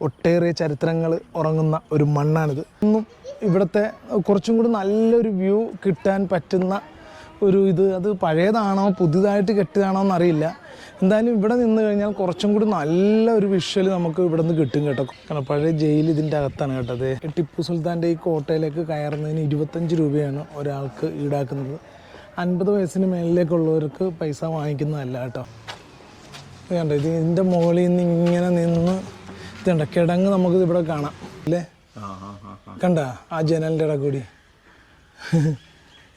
ഒട്ടേറെ ചരിത്രങ്ങൾ ഉറങ്ങുന്ന ഒരു മണ്ണാണിത്. ഇന്നും ഇവിടുത്തെ കുറച്ചും കൂടി നല്ലൊരു വ്യൂ കിട്ടാൻ പറ്റുന്ന ഒരു ഇത്. അത് പഴയതാണോ പുതിയതായിട്ട് കെട്ടിയതാണോ എന്നറിയില്ല. എന്തായാലും ഇവിടെ നിന്ന് കഴിഞ്ഞാൽ കുറച്ചും കൂടി നല്ല ഒരു വിഷ്വൽ നമുക്ക് ഇവിടെ നിന്ന് കിട്ടും കേട്ടോ. കാരണം പഴയ ജയിൽ ഇതിന്റെ അകത്താണ് കേട്ടത് ടിപ്പു സുൽത്താന്റെ ഈ കോട്ടയിലേക്ക് കയറുന്നതിന് ഇരുപത്തഞ്ച് രൂപയാണ് ഒരാൾക്ക് ഈടാക്കുന്നത്. അൻപത് വയസ്സിന് മേളിലേക്കുള്ളവർക്ക് പൈസ വാങ്ങിക്കുന്നതല്ല കേട്ടോ. വേണ്ട ഇത് ഇതിന്റെ മുകളിൽ നിന്ന് ഇങ്ങനെ നിന്ന് ഇതുണ്ട് കിടങ്ങ് നമുക്ക് ഇവിടെ കാണാം. അല്ലേ കണ്ട? ആ ജനലിന്റെ ഇട കൂടി.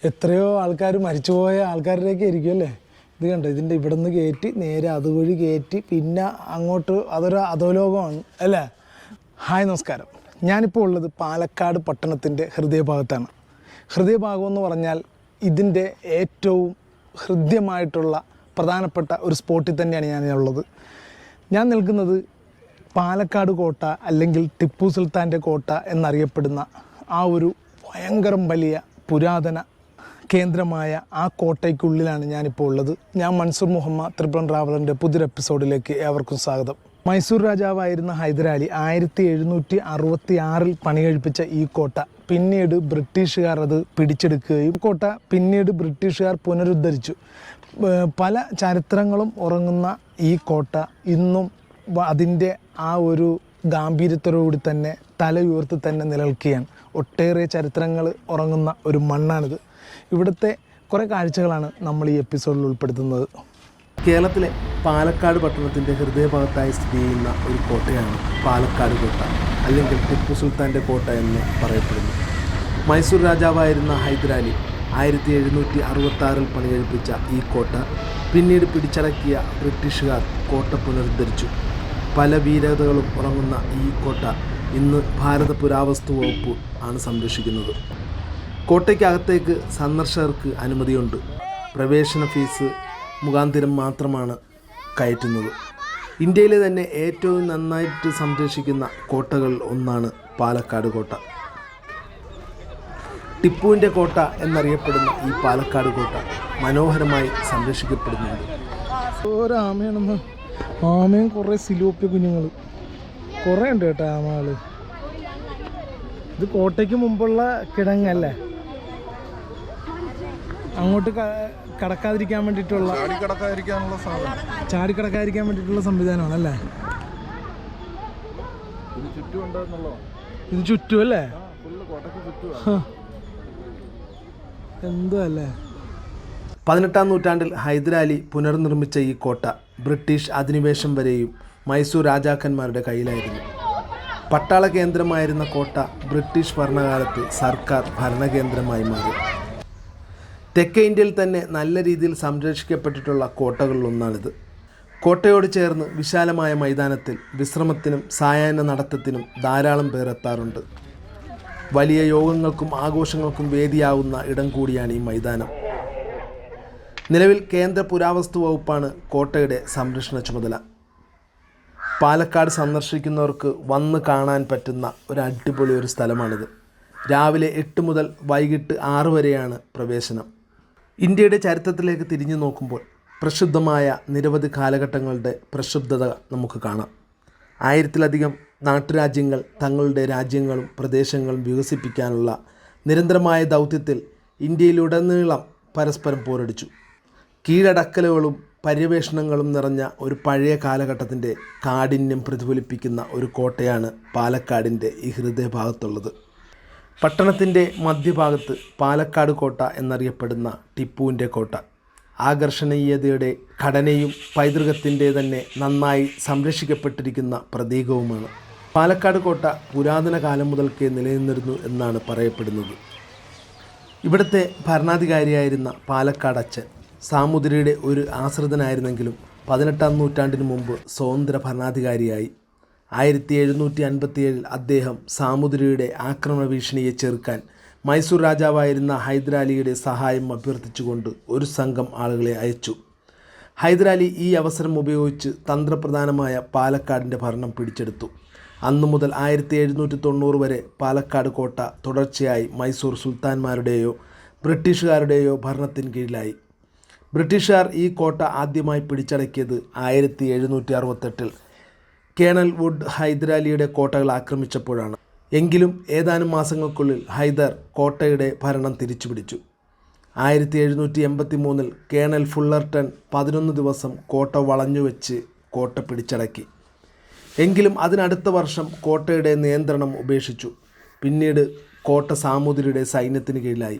എത്രയോ ആൾക്കാർ മരിച്ചുപോയ ആൾക്കാരിലേക്ക് ആയിരിക്കും അല്ലേ? ഇത് കണ്ടോ? ഇതിന്റെ ഇവിടെ നിന്ന് കയറ്റി നേരെ അതുവഴി കയറ്റി പിന്നെ അങ്ങോട്ട് അതൊരു അധോലോകമാണ്. അല്ലേ? ഹായ് നമസ്കാരം. ഞാനിപ്പോൾ ഉള്ളത് പാലക്കാട് പട്ടണത്തിന്റെ ഹൃദയഭാഗത്താണ്. ഹൃദയഭാഗം എന്ന് പറഞ്ഞാൽ ഇതിന്റെ ഏറ്റവും ഹൃദ്യമായിട്ടുള്ള പ്രധാനപ്പെട്ട ഒരു സ്പോട്ടിൽ തന്നെയാണ് ഞാനുള്ളത് ഞാൻ നിൽക്കുന്നത് പാലക്കാട് കോട്ട അല്ലെങ്കിൽ ടിപ്പു സുൽത്താന്റെ കോട്ട എന്നറിയപ്പെടുന്ന ആ ഒരു ഭയങ്കരം വലിയ പുരാതന കേന്ദ്രമായ ആ കോട്ടയ്ക്കുള്ളിലാണ് ഞാനിപ്പോൾ ഉള്ളത്. ഞാൻ മൻസൂർ മുഹമ്മദ് ത്രിപുരം ട്രാവലറിന്റെ പുതിയൊരു എപ്പിസോഡിലേക്ക് ഏവർക്കും സ്വാഗതം. മൈസൂർ രാജാവായിരുന്ന ഹൈദരാലി ആയിരത്തി എഴുന്നൂറ്റി അറുപത്തി ആറിൽ പണികഴിപ്പിച്ച ഈ കോട്ട പിന്നീട് ബ്രിട്ടീഷുകാർ അത് പിടിച്ചെടുക്കുകയും കോട്ട പിന്നീട് ബ്രിട്ടീഷുകാർ പുനരുദ്ധരിച്ചു. പല ചരിത്രങ്ങളും ഉറങ്ങുന്ന ഈ കോട്ട ഇന്നും അതിന്റെ ആ ഒരു ഗാംഭീര്യത്തോടുകൂടി തന്നെ തലയുയർത്തി തന്നെ നിലനിൽക്കുകയാണ്. ഒട്ടേറെ ചരിത്രങ്ങൾ ഉറങ്ങുന്ന ഒരു മണ്ണാണിത്. ഇവിടുത്തെ കുറേ കാഴ്ചകളാണ് നമ്മൾ ഈ എപ്പിസോഡിൽ ഉൾപ്പെടുത്തുന്നത്. കേരളത്തിലെ പാലക്കാട് പട്ടണത്തിന്റെ ഹൃദയഭാഗത്തായി സ്ഥിതി ചെയ്യുന്ന ഒരു കോട്ടയാണ് പാലക്കാട് കോട്ട അല്ലെങ്കിൽ ടിപ്പു സുൽത്താന്റെ കോട്ട എന്ന് പറയപ്പെടുന്നു. മൈസൂർ രാജാവായിരുന്ന ഹൈദരാലി ആയിരത്തി എഴുന്നൂറ്റി അറുപത്തി ആറിൽ പണികഴിപ്പിച്ച ഈ കോട്ട പിന്നീട് പിടിച്ചടക്കിയ ബ്രിട്ടീഷുകാർ കോട്ട പുനരുദ്ധരിച്ചു. പല വീരതകളും ഉറങ്ങുന്ന ഈ കോട്ട ഇന്ന് ഭാരത പുരാവസ്തു വകുപ്പ് ആണ് സംരക്ഷിക്കുന്നത്. കോട്ടയ്ക്കകത്തേക്ക് സന്ദർശകർക്ക് അനുമതിയുണ്ട്. പ്രവേശന ഫീസ് മുഖാന്തിരം മാത്രമാണ് കയറ്റുന്നത്. ഇന്ത്യയിലെ തന്നെ ഏറ്റവും നന്നായിട്ട് സംരക്ഷിക്കുന്ന കോട്ടകൾ ഒന്നാണ് പാലക്കാട് കോട്ട. ടിപ്പുവിന്റെ കോട്ട എന്നറിയപ്പെടുന്ന ഈ പാലക്കാട് കോട്ട മനോഹരമായി സംരക്ഷിക്കപ്പെടുന്നുണ്ട്. ആമയും കുറേ സിലോപ്പിയ കുഞ്ഞുങ്ങൾ കുറേ ഉണ്ട് കേട്ടോ ആമകൾ ഇത് കോട്ടയ്ക്ക് മുമ്പുള്ള കിടങ്ങല്ലേ? അങ്ങോട്ട് കടക്കാതിരിക്കാൻ വേണ്ടിട്ടുള്ള ചാടി കടക്കാതിരിക്കാൻ വേണ്ടിയിട്ടുള്ള സംവിധാനമാണ് അല്ലേ ഇത് ചുറ്റും അല്ലേ? എന്തോ അല്ലേ? പതിനെട്ടാം നൂറ്റാണ്ടിൽ ഹൈദരാലി പുനർനിർമ്മിച്ച ഈ കോട്ട ബ്രിട്ടീഷ് അധിനിവേശം വരെയും മൈസൂർ രാജാക്കന്മാരുടെ കയ്യിലായിരുന്നു. പട്ടാള കേന്ദ്രമായിരുന്ന കോട്ട ബ്രിട്ടീഷ് ഭരണകാലത്ത് സർക്കാർ ഭരണകേന്ദ്രമായി മാറി. തെക്കേ ഇന്ത്യയിൽ തന്നെ നല്ല രീതിയിൽ സംരക്ഷിക്കപ്പെട്ടിട്ടുള്ള കോട്ടകളിലൊന്നാണിത്. കോട്ടയോട് ചേർന്ന് വിശാലമായ മൈതാനത്തിൽ വിശ്രമത്തിനും സായാഹ്ന നടത്തത്തിനും ധാരാളം പേർ എത്താറുണ്ട്. വലിയ യോഗങ്ങൾക്കും ആഘോഷങ്ങൾക്കും വേദിയാവുന്ന ഇടം കൂടിയാണ് ഈ മൈതാനം. നിലവിൽ കേന്ദ്ര പുരാവസ്തു വകുപ്പാണ് കോട്ടയുടെ സംരക്ഷണ ചുമതല. പാലക്കാട് സന്ദർശിക്കുന്നവർക്ക് വന്ന് കാണാൻ പറ്റുന്ന ഒരു അടിപൊളി ഒരു സ്ഥലമാണിത്. രാവിലെ എട്ട് മുതൽ വൈകിട്ട് ആറ് വരെയാണ് പ്രവേശനം. ഇന്ത്യയുടെ ചരിത്രത്തിലേക്ക് തിരിഞ്ഞു നോക്കുമ്പോൾ പ്രക്ഷുബ്ധമായ നിരവധി കാലഘട്ടങ്ങളുടെ പ്രക്ഷുബ്ധത നമുക്ക് കാണാം. ആയിരത്തിലധികം നാട്ടുരാജ്യങ്ങൾ തങ്ങളുടെ രാജ്യങ്ങളും പ്രദേശങ്ങളും വികസിപ്പിക്കാനുള്ള നിരന്തരമായ ദൗത്യത്തിൽ ഇന്ത്യയിലുടനീളം പരസ്പരം പോരടിച്ചു. കീഴടക്കലുകളും പര്യവേഷണങ്ങളും നിറഞ്ഞ ഒരു പഴയ കാലഘട്ടത്തിന്റെ കാഠിന്യം പ്രതിഫലിപ്പിക്കുന്ന ഒരു കോട്ടയാണ് പാലക്കാടിന്റെ ഈ ഹൃദയഭാഗത്തുള്ളത്. പട്ടണത്തിന്റെ മധ്യഭാഗത്ത് പാലക്കാട് കോട്ട എന്നറിയപ്പെടുന്ന ടിപ്പുവിന്റെ കോട്ട. ആകർഷണീയതയുടെ ഘടനയും പൈതൃകത്തിന്റെ തന്നെ നന്നായി സംരക്ഷിക്കപ്പെട്ടിരിക്കുന്ന പ്രതീകവുമാണ്. പാലക്കാട് കോട്ട പുരാതന കാലം മുതൽക്കേ നിലനിന്നിരുന്നു എന്നാണ് പറയപ്പെടുന്നത്. ഇവിടുത്തെ ഭരണാധികാരിയായിരുന്ന പാലക്കാട് അച്ഛൻ സാമുദ്രിയുടെ ഒരു ആശ്രിതനായിരുന്നെങ്കിലും പതിനെട്ടാം നൂറ്റാണ്ടിന് മുമ്പ് സ്വതന്ത്ര ഭരണാധികാരിയായി. ആയിരത്തി എഴുന്നൂറ്റി അൻപത്തിയേഴിൽ അദ്ദേഹം സാമുദ്രിയുടെ ആക്രമണ ഭീഷണിയെ ചെറുക്കാൻ മൈസൂർ രാജാവായിരുന്ന ഹൈദരാലിയുടെ സഹായം അഭ്യർത്ഥിച്ചുകൊണ്ട് ഒരു സംഘം ആളുകളെ അയച്ചു. ഹൈദരാലി ഈ അവസരം ഉപയോഗിച്ച് തന്ത്രപ്രധാനമായ പാലക്കാടിന്റെ ഭരണം പിടിച്ചെടുത്തു. അന്നു മുതൽ ആയിരത്തി എഴുന്നൂറ്റി തൊണ്ണൂറ് വരെ പാലക്കാട് കോട്ട തുടർച്ചയായി മൈസൂർ സുൽത്താൻമാരുടെയോ ബ്രിട്ടീഷുകാരുടെയോ ഭരണത്തിന് കീഴിലായി. ബ്രിട്ടീഷുകാർ ഈ കോട്ട ആദ്യമായി പിടിച്ചടക്കിയത് ആയിരത്തി എഴുന്നൂറ്റി അറുപത്തെട്ടിൽ. കേണൽ വുഡ് ഹൈദരാലിയുടെ കോട്ടകൾ ആക്രമിച്ചപ്പോഴാണ്. എങ്കിലും ഏതാനും മാസങ്ങൾക്കുള്ളിൽ ഹൈദർ കോട്ടയുടെ ഭരണം തിരിച്ചുപിടിച്ചു. ആയിരത്തി എഴുന്നൂറ്റി എൺപത്തി മൂന്നിൽ കേണൽ ഫുള്ളർട്ടൺ പതിനൊന്ന് ദിവസം കോട്ട വളഞ്ഞുവെച്ച് കോട്ട പിടിച്ചടക്കി. എങ്കിലും അതിനടുത്ത വർഷം കോട്ടയുടെ നിയന്ത്രണം ഉപേക്ഷിച്ചു. പിന്നീട് കോട്ട സാമൂതിരിയുടെ സൈന്യത്തിന് കീഴിലായി.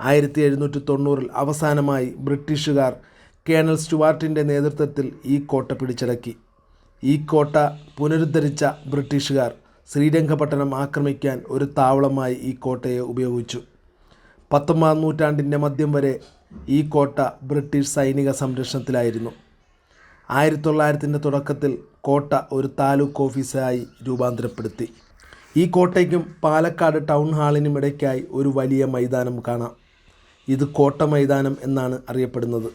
ആയിരത്തി എഴുന്നൂറ്റി തൊണ്ണൂറിൽ അവസാനമായി ബ്രിട്ടീഷുകാർ കേണൽ സ്റ്റുവാർട്ടിന്റെ നേതൃത്വത്തിൽ ഈ കോട്ട പിടിച്ചടക്കി. ഈ കോട്ട പുനരുദ്ധരിച്ച ബ്രിട്ടീഷുകാർ ശ്രീരംഗപട്ടണം ആക്രമിക്കാൻ ഒരു താവളമായി ഈ കോട്ടയെ ഉപയോഗിച്ചു. പത്തൊമ്പതാം നൂറ്റാണ്ടിന്റെ മധ്യം വരെ ഈ കോട്ട ബ്രിട്ടീഷ് സൈനിക സംരക്ഷണത്തിലായിരുന്നു. ആയിരത്തി തൊള്ളായിരത്തിന്റെ തുടക്കത്തിൽ കോട്ട ഒരു താലൂക്ക് ഓഫീസായി രൂപാന്തരപ്പെടുത്തി. ഈ കോട്ടയ്ക്കും പാലക്കാട് ടൗൺ ഹാളിനും ഇടയ്ക്കായി ഒരു വലിയ മൈതാനം കാണാം. ഇത് കോട്ട മൈതാനം എന്നാണ് അറിയപ്പെടുന്നത്.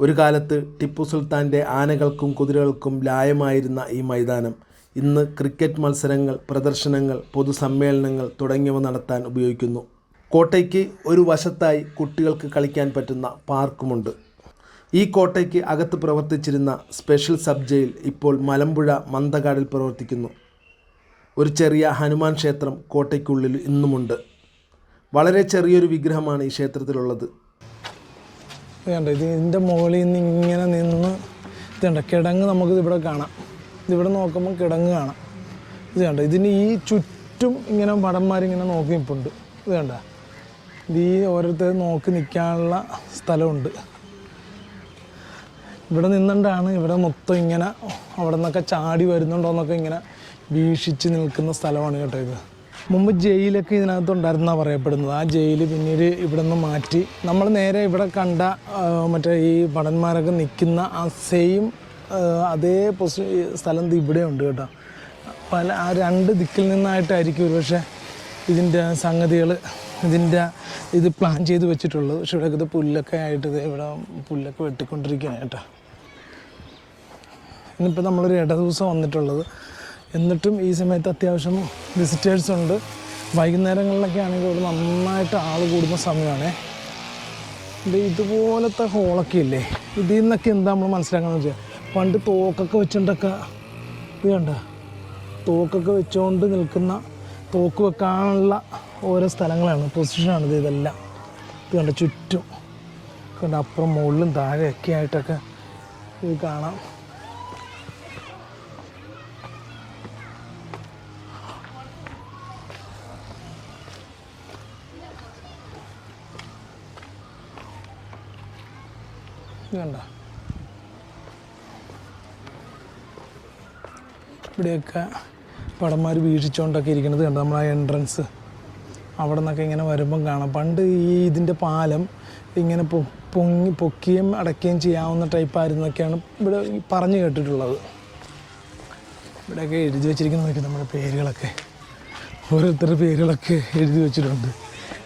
ഒരു കാലത്ത് ടിപ്പു സുൽത്താന്റെ ആനകൾക്കും കുതിരകൾക്കും ലായമായിരുന്ന ഈ മൈതാനം ഇന്ന് ക്രിക്കറ്റ് മത്സരങ്ങൾ പ്രദർശനങ്ങൾ പൊതുസമ്മേളനങ്ങൾ തുടങ്ങിയവ നടത്താൻ ഉപയോഗിക്കുന്നു. കോട്ടയ്ക്ക് ഒരു വശത്തായി കുട്ടികൾക്ക് കളിക്കാൻ പറ്റുന്ന പാർക്കുമുണ്ട്. ഈ കോട്ടയ്ക്ക് അകത്ത് പ്രവർത്തിച്ചിരുന്ന സ്പെഷ്യൽ സബ് ജയിൽ ഇപ്പോൾ മലമ്പുഴ മന്ദകാടിൽ പ്രവർത്തിക്കുന്നു. ഒരു ചെറിയ ഹനുമാൻ ക്ഷേത്രം കോട്ടയ്ക്കുള്ളിൽ ഇന്നുമുണ്ട്. വളരെ ചെറിയൊരു വിഗ്രഹമാണ് ഈ ക്ഷേത്രത്തിലുള്ളത്. വേണ്ട ഇത് ഇതിന്റെ മുകളിൽ നിന്ന് ഇങ്ങനെ നിന്ന് ഇതുണ്ട് കിടങ്ങ് നമുക്ക് ഇവിടെ കാണാം. ഇതിവിടെ നോക്കുമ്പോൾ കിടങ്ങ് കാണാം. ഇത് കണ്ടോ ഇതിന് ഈ ചുറ്റും ഇങ്ങനെ ഭടന്മാരിങ്ങനെ നോക്കി നിൽപ്പുണ്ട് ഇത് കണ്ട ഈ ഓരോരുത്തർ നോക്കി നിൽക്കാനുള്ള സ്ഥലമുണ്ട്. ഇവിടെ നിന്നുകൊണ്ടാണ് ഇവിടെ മൊത്തം ഇങ്ങനെ അവിടെ നിന്നൊക്കെ ചാടി വരുന്നുണ്ടോ എന്നൊക്കെ ഇങ്ങനെ വീക്ഷിച്ച് നിൽക്കുന്ന സ്ഥലമാണ് കേട്ടോ ഇത്. മുമ്പ് ജയിലൊക്കെ ഇതിനകത്ത് ഉണ്ടായിരുന്നാണ് പറയപ്പെടുന്നത്. ആ ജയിൽ പിന്നീട് ഇവിടെ നിന്ന് മാറ്റി. നമ്മൾ നേരെ ഇവിടെ കണ്ട മറ്റേ ഈ ഭടന്മാരൊക്കെ നിൽക്കുന്ന ആ സെയിം അതേ പൊസി സ്ഥലം ഇവിടെ ഉണ്ട് കേട്ടോ. പല ആ രണ്ട് ദിക്കിൽ നിന്നായിട്ടായിരിക്കും ഒരുപക്ഷെ ഇതിന്റെ സംഗതികൾ ഇതിന്റെ ഇത് പ്ലാൻ ചെയ്ത് വെച്ചിട്ടുള്ളത്. പക്ഷെ ഇവിടെ ഇത് പുല്ലൊക്കെ ആയിട്ട് ഇവിടെ പുല്ലൊക്കെ വെട്ടിക്കൊണ്ടിരിക്കുകയാണ് കേട്ടോ. ഇന്നിപ്പോൾ നമ്മളൊരു ഇട ദിവസം വന്നിട്ടുള്ളത് എന്നിട്ടും ഈ സമയത്ത് അത്യാവശ്യം വിസിറ്റേഴ്സ് ഉണ്ട്. വൈകുന്നേരങ്ങളിലൊക്കെ ആണെങ്കിൽ ഇവിടെ നന്നായിട്ട് ആൾ കൂടുന്ന സമയമാണ്. ഇത് ഇതുപോലത്തെ ഹോളൊക്കെ ഇല്ലേ? ഇതിൽ നിന്നൊക്കെ എന്താ നമ്മൾ മനസ്സിലാക്കാന്ന് വെച്ചാൽ പണ്ട് തോക്കൊക്കെ വെച്ചുകൊണ്ടൊക്കെ ഇത് കണ്ട? തോക്കൊക്കെ വെച്ചുകൊണ്ട് നിൽക്കുന്ന തോക്ക് വെക്കാനുള്ള ഓരോ സ്ഥലങ്ങളാണ്. പൊസിഷനാണ് ഇത് ഇതെല്ലാം. ഇത് കണ്ട? ചുറ്റും. കണ്ട? അപ്പുറം മുകളിലും താഴെയൊക്കെ ആയിട്ടൊക്കെ ഇത് കാണാം. കണ്ട ഇവിടെയൊക്കെ പടന്മാർ വീക്ഷിച്ചുകൊണ്ടൊക്കെ ഇരിക്കുന്നത് കണ്ട? നമ്മളെ എൻട്രൻസ് അവിടെ നിന്നൊക്കെ ഇങ്ങനെ വരുമ്പം കാണാം. പണ്ട് ഈ ഇതിന്റെ പാലം ഇങ്ങനെ പൊങ്ങി പൊക്കിയും അടയ്ക്കുകയും ചെയ്യാവുന്ന ടൈപ്പായിരുന്നൊക്കെയാണ് ഇവിടെ പറഞ്ഞു കേട്ടിട്ടുള്ളത്. ഇവിടെയൊക്കെ എഴുതി വെച്ചിരിക്കുന്ന നോക്കി നമ്മുടെ പേരുകളൊക്കെ. ഓരോരുത്തരുടെ പേരുകളൊക്കെ എഴുതി വെച്ചിട്ടുണ്ട്.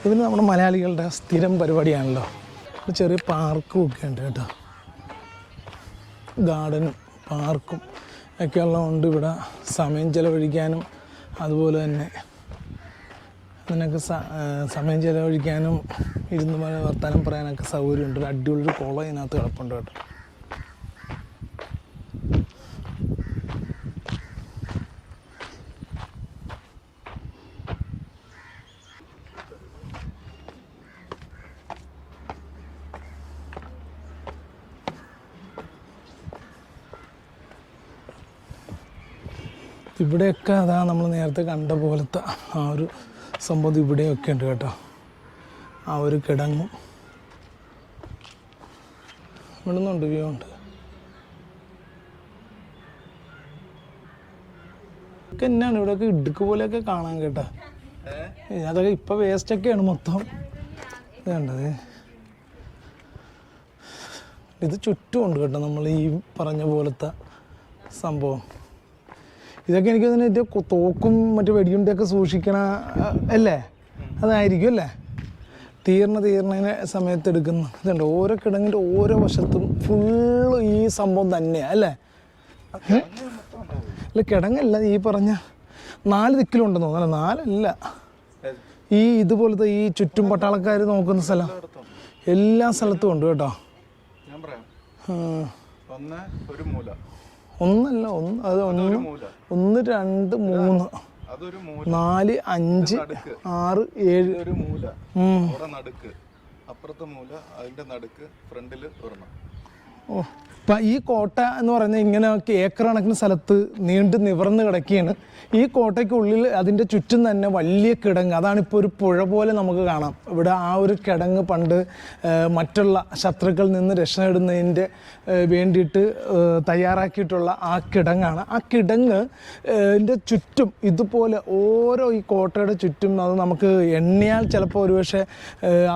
ഇതിന് നമ്മുടെ മലയാളികളുടെ സ്ഥിരം പരിപാടിയാണല്ലോ. ഒരു ചെറിയ പാർക്കും ഒക്കെ ഉണ്ട് കേട്ടോ. ഗാർഡനും പാർക്കും ഒക്കെ ഉള്ളതുകൊണ്ട് ഇവിടെ സമയം ചിലവഴിക്കാനും അതുപോലെ തന്നെ അതിനൊക്കെ സമയം ചിലവഴിക്കാനും ഇരുന്ന് വർത്തമാനം പറയാനൊക്കെ സൗകര്യമുണ്ട്. ഒരു അടിപൊളി ഒരു കുളം ഇതിനകത്ത് കിടപ്പുണ്ട് കേട്ടോ. ഇവിടെയൊക്കെ അതാ നമ്മൾ നേരത്തെ കണ്ട പോലത്തെ ആ ഒരു സംഭവം ഇവിടെയൊക്കെ ഉണ്ട് കേട്ടോ. ആ ഒരു കിടങ്ങും. ഇവിടെ നിന്നുണ്ട് വ്യൂ ഉണ്ട്. ഇതൊക്കെ തന്നെയാണ് ഇവിടെയൊക്കെ ഇടുക്ക് പോലെയൊക്കെ കാണാൻ കേട്ടോ. അതൊക്കെ ഇപ്പം വേസ്റ്റൊക്കെയാണ് മൊത്തം. വേണ്ടത് ഇത് ചുറ്റുമുണ്ട് കേട്ടോ നമ്മൾ ഈ പറഞ്ഞ പോലത്തെ സംഭവം. ഇതൊക്കെ എനിക്ക് തോന്നുന്നു തോക്കും മറ്റു വെടിയുണ്ടൊക്കെ സൂക്ഷിക്കണ അല്ലേ? അതായിരിക്കും അല്ലേ? തീർന്ന തീർന്നതിന് സമയത്ത് എടുക്കുന്ന. ഇതുണ്ട് ഓരോ കിടങ്ങിന്റെ ഓരോ വശത്തും ഫുള്ള് ഈ സംഭവം തന്നെയാണ് അല്ലേ? അല്ല കിടങ്ങല്ല ഈ പറഞ്ഞ നാല് ദിക്കിലുണ്ടെന്ന് തോന്നുന്നു. നാലല്ല. ഈ ഇതുപോലത്തെ ഈ ചുറ്റും പട്ടാളക്കാർ നോക്കുന്ന സ്ഥലം. എല്ലാ സ്ഥലത്തും ഉണ്ട് കേട്ടോ. ഞാൻ പറയാം. ഒന്ന് ഒരു മൂല. ഒന്നല്ല ഒന്ന് അത് ഒന്ന് ഒന്ന് രണ്ട് മൂന്ന്. നാല് അഞ്ച് ആറ് ഏഴ്. ഒരു മൂല. നടുക്ക്. അപ്പുറത്തെ മൂല അതിന്റെ നടുക്ക് ഫ്രണ്ടിൽ ഒരെണ്ണം. ഓ ഈ കോട്ട എന്ന് പറയുന്നത് ഇങ്ങനെ ഏക്കർ കണക്കിന് സ്ഥലത്ത് നീണ്ടു നിവർന്ന് കിടക്കുകയാണ്. ഈ കോട്ടയ്ക്കുള്ളിൽ അതിന്റെ ചുറ്റും തന്നെ വലിയ കിടങ്ങ് അതാണ് ഇപ്പോൾ ഒരു പുഴ പോലെ നമുക്ക് കാണാം. ഇവിടെ ആ ഒരു കിടങ്ങ് പണ്ട് മറ്റുള്ള ശത്രുക്കളിൽ നിന്ന് രക്ഷ നേടുന്നതിന്റെ വേണ്ടിയിട്ട് തയ്യാറാക്കിയിട്ടുള്ള ആ കിടങ്ങാണ്. ആ കിടങ്ങ് ന്റെ ചുറ്റും ഇതുപോലെ ഓരോ ഈ കോട്ടയുടെ ചുറ്റും അത് നമുക്ക് എണ്ണിയാൽ ചിലപ്പോൾ ഒരുപക്ഷെ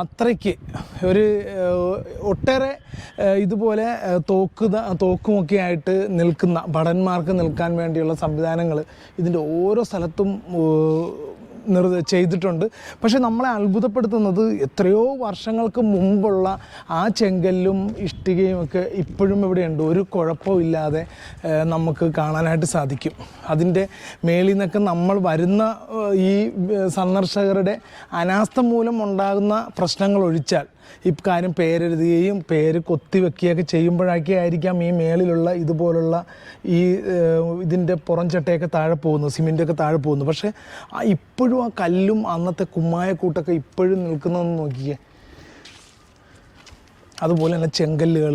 അത്രയ്ക്ക് ഒരു ഒട്ടേറെ ഇതുപോലെ ആ, തോക്കുത തോക്കുമൊക്കെ ആയിട്ട് നിൽക്കുന്ന ഭടന്മാർക്ക് നിൽക്കാൻ വേണ്ടിയുള്ള സംവിധാനങ്ങൾ ഇതിന്റെ ഓരോ സ്ഥലത്തും നിർ ചെയ്തിട്ടുണ്ട്. പക്ഷെ നമ്മളെ അത്ഭുതപ്പെടുത്തുന്നത് എത്രയോ വർഷങ്ങൾക്ക് മുമ്പുള്ള ആ ചെങ്കല്ലും ഇഷ്ടികയും ഒക്കെ ഇപ്പോഴും ഇവിടെയുണ്ട്. ഒരു കുഴപ്പവും ഇല്ലാതെ നമുക്ക് കാണാനായിട്ട് സാധിക്കും. അതിന്റെ മേളിൽ നിന്നൊക്കെ നമ്മൾ വരുന്ന ഈ സന്ദർശകരുടെ അനാസ്ഥ മൂലം ഉണ്ടാകുന്ന പ്രശ്നങ്ങൾ ഒഴിച്ചാൽ ഇക്കാര്യം പേരെഴുതുകയും പേര് കൊത്തിവെക്കുകയൊക്കെ ചെയ്യുമ്പോഴൊക്കെ ആയിരിക്കാം ഈ മേളിലുള്ള ഇതുപോലുള്ള ഈ ഇതിന്റെ പുറം ചട്ടയൊക്കെ താഴെ പോകുന്നു സിമെന്റൊക്കെ താഴെ പോകുന്നു പക്ഷേ ആ ഇപ്പോഴും ആ കല്ലും അന്നത്തെ കുമ്മായക്കൂട്ടൊക്കെ ഇപ്പോഴും നിൽക്കുന്നതെന്ന് നോക്കിയേ അതുപോലെ തന്നെ ചെങ്കല്ലുകൾ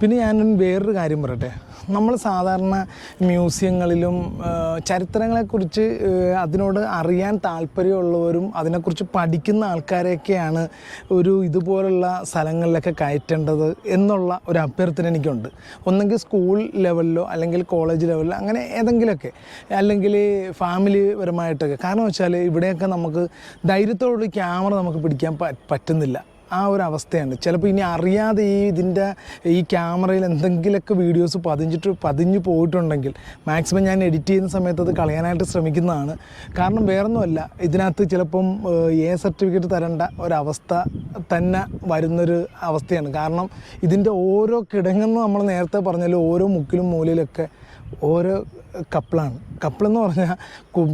പിന്നെ ഞാൻ വേറൊരു കാര്യം പറയട്ടെ? നമ്മൾ സാധാരണ മ്യൂസിയങ്ങളിലും ചരിത്രങ്ങളെക്കുറിച്ച് അതിനോട് അറിയാൻ താല്പര്യമുള്ളവരും അതിനെക്കുറിച്ച് പഠിക്കുന്ന ആൾക്കാരെയൊക്കെയാണ് ഒരു ഇതുപോലുള്ള സ്ഥലങ്ങളിലൊക്കെ കയറ്റേണ്ടത് എന്നുള്ള ഒരു അഭ്യർത്ഥന എനിക്കുണ്ട്. ഒന്നെങ്കിൽ സ്കൂൾ ലെവലിലോ അല്ലെങ്കിൽ കോളേജ് ലെവലിലോ അങ്ങനെ ഏതെങ്കിലുമൊക്കെ അല്ലെങ്കിൽ ഫാമിലി പരമായിട്ടൊക്കെ. കാരണം വെച്ചാൽ ഇവിടെയൊക്കെ നമുക്ക് ധൈര്യത്തോടുള്ള ക്യാമറ നമുക്ക് പിടിക്കാൻ പറ്റുന്നില്ല. ആ ഒരു അവസ്ഥയാണ് ചിലപ്പോൾ ഇനി അറിയാതെ ഈ ഇതിന്റെ ഈ ക്യാമറയിൽ എന്തെങ്കിലുമൊക്കെ വീഡിയോസ് പതിഞ്ഞിട്ട് പതിഞ്ഞു പോയിട്ടുണ്ടെങ്കിൽ മാക്സിമം ഞാൻ എഡിറ്റ് ചെയ്യുന്ന സമയത്ത് അത് കളയാനായിട്ട് ശ്രമിക്കുന്നതാണ്. കാരണം വേറൊന്നുമല്ല ഇതിനകത്ത് ചിലപ്പം എ സർട്ടിഫിക്കറ്റ് തരേണ്ട ഒരവസ്ഥ തന്നെ വരുന്നൊരു അവസ്ഥയാണ്. കാരണം ഇതിന്റെ ഓരോ കിടങ്ങെന്ന് നമ്മൾ നേരത്തെ പറഞ്ഞാലും ഓരോ മുക്കിലും മൂലയിലൊക്കെ ഓരോ കപ്പിളാണ്. കപ്പിളെന്ന് പറഞ്ഞാൽ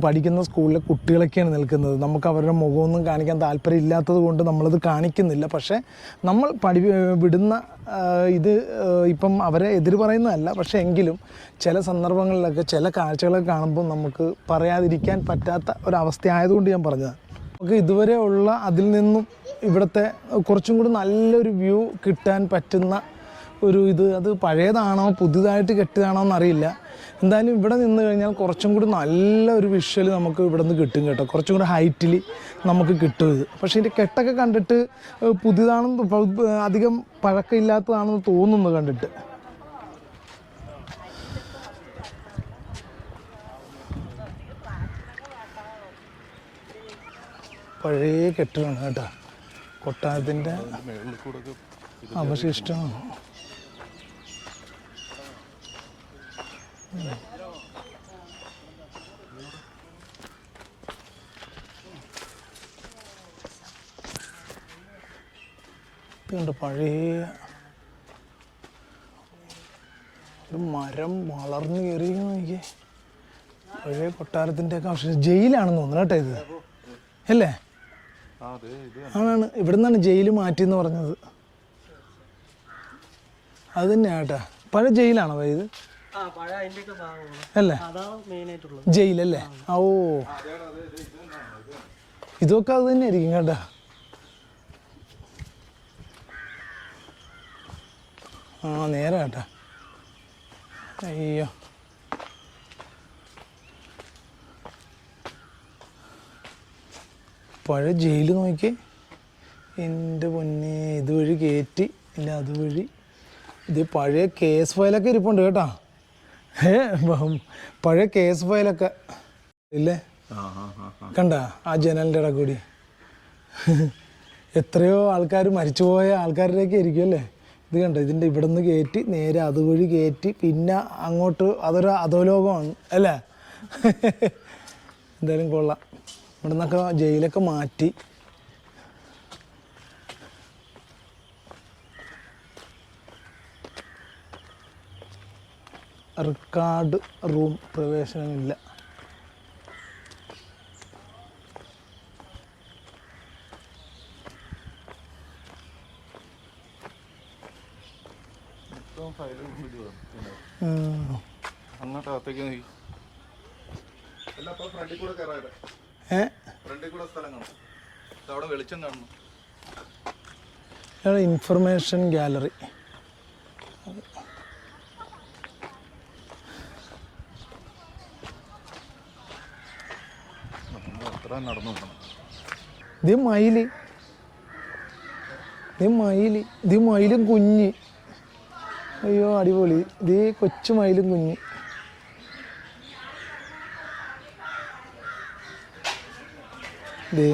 പഠിക്കുന്ന സ്കൂളിലെ കുട്ടികളൊക്കെയാണ് നിൽക്കുന്നത്. നമുക്ക് അവരുടെ മുഖമൊന്നും കാണിക്കാൻ താല്പര്യം ഇല്ലാത്തത് കൊണ്ട് നമ്മളത് കാണിക്കുന്നില്ല. പക്ഷേ നമ്മൾ പഠി വിടുന്ന ഇത് ഇപ്പം അവരെ എതിര് പറയുന്നതല്ല. പക്ഷേ എങ്കിലും ചില സന്ദർഭങ്ങളിലൊക്കെ ചില കാഴ്ചകളൊക്കെ കാണുമ്പോൾ നമുക്ക് പറയാതിരിക്കാൻ പറ്റാത്ത ഒരവസ്ഥയായതുകൊണ്ട് ഞാൻ പറഞ്ഞതാണ് നമുക്ക് ഇതുവരെ ഉള്ള അതിൽ നിന്നും ഇവിടുത്തെ കുറച്ചും കൂടി നല്ലൊരു വ്യൂ കിട്ടാൻ പറ്റുന്ന ഒരു ഇത് അത് പഴയതാണോ പുതിയതായിട്ട് കെട്ടിയതാണോ എന്നറിയില്ല. എന്തായാലും ഇവിടെ നിന്ന് കഴിഞ്ഞാൽ കുറച്ചും കൂടി നല്ലൊരു വിഷ്വൽ നമുക്ക് ഇവിടെ നിന്ന് കിട്ടും കേട്ടോ. കുറച്ചും കൂടി ഹൈറ്റിൽ നമുക്ക് കിട്ടും ഇത്. പക്ഷേ ഇതിന്റെ കെട്ടൊക്കെ കണ്ടിട്ട് പുതിയതാണെന്ന് അധികം പഴക്കമില്ലാത്തതാണെന്ന് തോന്നുന്നു കണ്ടിട്ട്. പഴയ കെട്ടിടമാണ് കേട്ടോ. കൊട്ടാരത്തിന്റെ അവശിഷ്ടമാണ് ഇതുണ്ട് പഴയ ഒരു മരം വളർന്നു കയറിയിരിക്കുന്നു എനിക്ക്. പഴയ കൊട്ടാരത്തിന്റെ ഒക്കെ ആവശ്യം ജയിലാണെന്ന് തോന്നുന്നു കേട്ടോ ഇത്. അല്ലേ? ആണാണ്. ഇവിടെ നിന്നാണ് ജയിൽ മാറ്റിയെന്ന് പറഞ്ഞത്. അത് തന്നെയാട്ടാ പഴയ ജയിലാണോ ഇത്? അല്ലേ? ജയിലല്ലേ? ഓ. ഇതൊക്കെ അത് തന്നെ ആയിരിക്കും കേട്ടാ. ആ നേരെ കേട്ടാ. അയ്യോ. പഴയ ജയിൽ നോക്കി. എന്റെ പൊന്നെ ഇതുവഴി കയറ്റി ഇല്ല അതുവഴി. ഇത് പഴയ കേസ് ഫയലൊക്കെ ഇരിപ്പുണ്ട് കേട്ടാ. പഴയ കേസ് ഫയലൊക്കെ ഇല്ലേ? കണ്ട ആ ജനലിന്റെ ഇട കൂടി. എത്രയോ ആൾക്കാർ മരിച്ചുപോയ ആൾക്കാരിലേക്ക് ആയിരിക്കും അല്ലേ? ഇത് കണ്ട? ഇതിന്റെ ഇവിടെ നിന്ന് കയറ്റി നേരെ അതുവഴി കയറ്റി പിന്നെ അങ്ങോട്ട് അതൊരു അധോലോകമാണ് അല്ലേ? എന്തായാലും കൊള്ളാം. ഇവിടെ നിന്നൊക്കെ ജയിലൊക്കെ മാറ്റി. റിക്കാർഡ് റൂം പ്രവേശനമില്ല. ഇൻഫർമേഷൻ ഗാലറി നടന്നു ഇത് മയിൽ. ഇത് മയിൽ. ഇത് മയിലും കുഞ്ഞ്. അയ്യോ അടിപൊളി. ഇത് കൊച്ചു മയിലും കുഞ്ഞ്. ദേ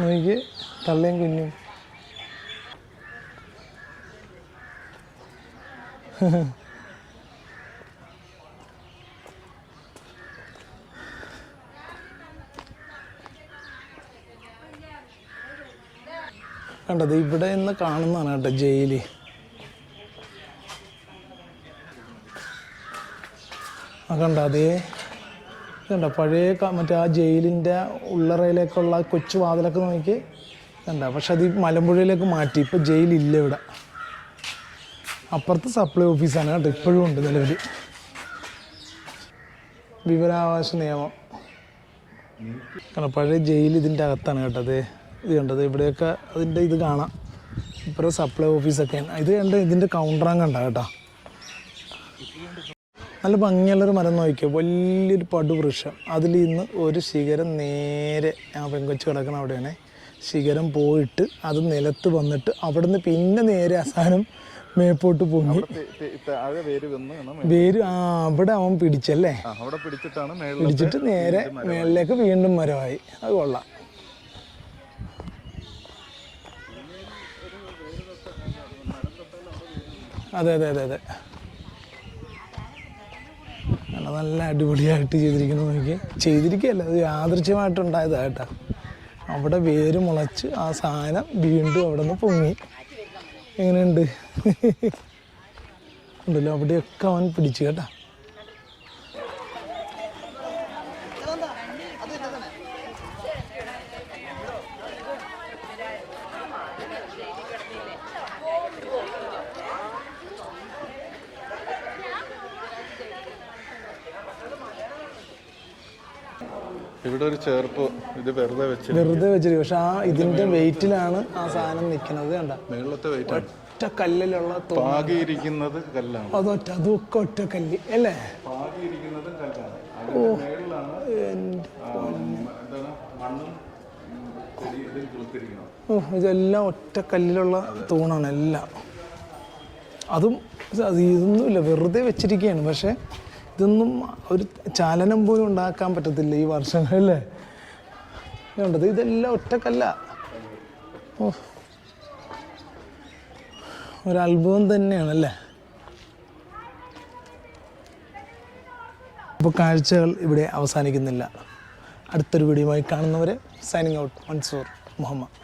നോക്കിയേ തള്ളയും കുഞ്ഞും. കണ്ടത് ഇവിടെ നിന്ന് കാണുന്നതാണ് കേട്ടോ ജയിൽ. ആ കണ്ട അതേ? കണ്ട? പഴയ മറ്റേ ആ ജയിലിന്റെ ഉള്ളറയിലേക്കുള്ള കൊച്ചു വാതിലൊക്കെ നോക്കി കണ്ട? പക്ഷെ അത് ഈ മലമ്പുഴയിലേക്ക് മാറ്റി. ഇപ്പം ജയിലില്ല ഇവിടെ. അപ്പുറത്ത് സപ്ലൈ ഓഫീസാണ് കേട്ടോ. ഇപ്പോഴും ഉണ്ട് നിലവിൽ വിവരാവകാശ നിയമം. കാരണം പഴയ ജയിൽ ഇതിന്റെ അകത്താണ് കേട്ടത് ഇത് കണ്ടത്. ഇവിടെയൊക്കെ അതിന്റെ ഇത് കാണാം. ഇപ്പുറം സപ്ലൈ ഓഫീസൊക്കെയാണ് ഇത് കണ്ട് ഇതിന്റെ കൗണ്ടറാണ് കണ്ട കേട്ടോ. നല്ല ഭംഗിയുള്ളൊരു മരം നോക്കിയോ വലിയൊരു പടുവൃക്ഷം. അതിൽ ഇന്ന് ഒരു ശിഖരം നേരെ ആ പെങ്കൊച്ച് കിടക്കണ അവിടെയാണ്. ശിഖരം പോയിട്ട് അത് നിലത്ത് വന്നിട്ട് അവിടുന്ന് പിന്നെ നേരെ അവസാനം മേപ്പോട്ട് പൊങ്ങി. വേര് ആ അവിടെ അവൻ പിടിച്ചല്ലേ? പിടിച്ചിട്ട് നേരെ മേളിലേക്ക് വീണ്ടും മരമായി. അത് കൊള്ളാം. അതെ അതെ അതെ അതെ. നല്ല നല്ല അടിപൊളിയായിട്ട് ചെയ്തിരിക്കുന്നു നോക്കി. ചെയ്തിരിക്കുകയല്ല അത് യാദൃശ്യമായിട്ടുണ്ടായതാ കേട്ടോ. അവിടെ വേര് മുളച്ച് ആ സാധനം വീണ്ടും അവിടെ നിന്ന് പൊങ്ങി. എങ്ങനെയുണ്ട്? ഉണ്ടല്ലോ അവിടെയൊക്കെ അവൻ പിടിച്ചു കേട്ടോ. ഇവിടെ ഒരു ചേർപ്പ് ഇത് വെറുതെ വെച്ച് വെറുതെ വെച്ചിരിക്കും പക്ഷെ ആ ഇതിന്റെ വെയിറ്റിലാണ് ആ സാധനം നിൽക്കുന്നത് കണ്ട. മേളത്തെ വെയിറ്റ് ഒറ്റ കല്ലിലുള്ള പാകിയിരിക്കുന്നത് കല്ലാണ്. അതൊറ്റ അതൊക്കെ ഒറ്റ കല്ല് അല്ലേ? പാകിയിരിക്കുന്നതും കല്ലാണ്. ഓ ഓ ഇതെല്ലാം ഒറ്റ കല്ലിലുള്ള തൂണാണ് എല്ലാം. അതും ഇത് ഇതൊന്നുമില്ല വെറുതെ വെച്ചിരിക്കുകയാണ്. പക്ഷെ ഇതൊന്നും ഒരു ചലനം പോലും ഉണ്ടാക്കാൻ പറ്റത്തില്ല ഈ വർഷങ്ങളല്ലേ കണ്ടത് ഇതെല്ലാം ഒറ്റക്കല്ല. ഒരത്ഭുതം തന്നെയാണല്ലേ അപ്പോൾ കാഴ്ചകൾ ഇവിടെ അവസാനിക്കുന്നില്ല. അടുത്തൊരു വീഡിയോയുമായി കാണുന്നവരെ സൈനിങ് ഔട്ട് മൻസൂർ മുഹമ്മദ്.